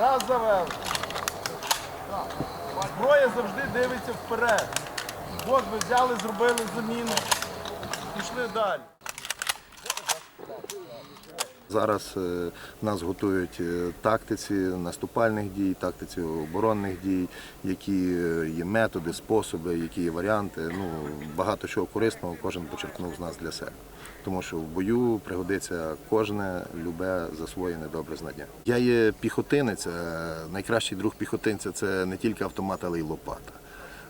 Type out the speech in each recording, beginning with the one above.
Раз завели. Зброя завжди дивиться вперед. От ви взяли, зробили заміну. Пішли далі. Зараз е, нас готують е, тактиці наступальних дій, тактиці оборонних дій, які е, є методи, способи, які є варіанти. Ну, багато чого корисного кожен почерпнув з нас для себе. Тому що в бою пригодиться кожне любе засвоєне добре знання. Я є піхотинець, найкращий друг піхотинця це не тільки автомат, але й лопата.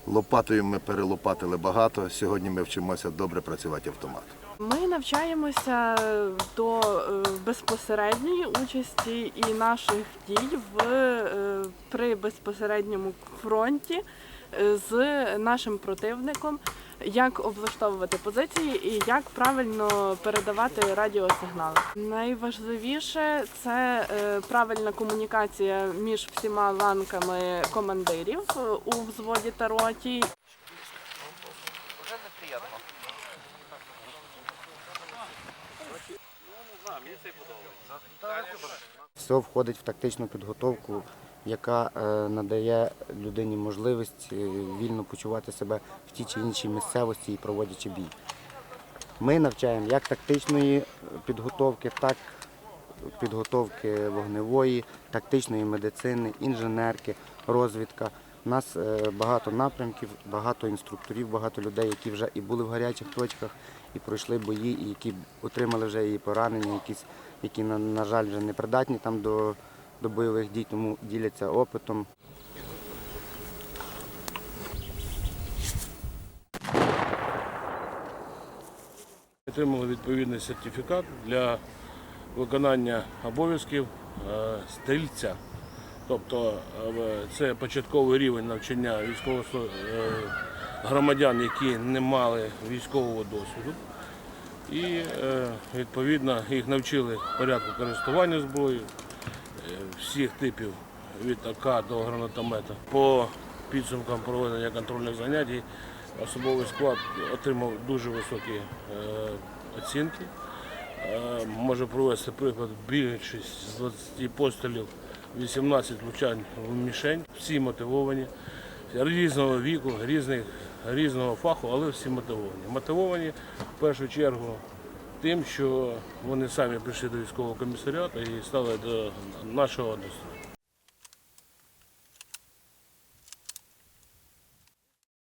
Лопатою ми перелопатили багато. Сьогодні ми вчимося добре працювати автоматом. Ми навчаємося до е, безпосередньої участі і наших дій в е, при безпосередньому фронті е, з нашим противником, як облаштовувати позиції і як правильно передавати радіосигнали. Найважливіше це е, правильна комунікація між всіма ланками командирів е, у взводі та роті Все входить в тактичну підготовку, яка е, надає людині можливість е, вільно почувати себе в тій чи іншій місцевості і проводячи бій. Ми навчаємо як тактичної підготовки, так підготовки вогневої, тактичної медицини, інженерки, розвідка. У нас е, багато напрямків, багато інструкторів, багато людей, які вже і були в гарячих точках, і пройшли бої, і які отримали вже і поранення, якісь, які, на жаль, вже не придатні там до, до бойових дій, тому діляться опитом. Отримали відповідний сертифікат для виконання обов'язків е, стрільця. Тобто е, це початковий рівень навчання військових е, громадян, які не мали військового досвіду. І відповідно їх навчили порядку користування зброєю всіх типів від АК до гранатомета. По підсумкам проведення контрольних занять особовий склад отримав дуже високі е, оцінки. Е, Можу провести приклад, більшість з 20 пострілів, 18 влучань в мішень, всі мотивовані, різного віку, різних, різного фаху, але всі мотивовані. Мотивовані в першу чергу тим, що вони самі прийшли до військового комісаріату і стали до нашого однострою.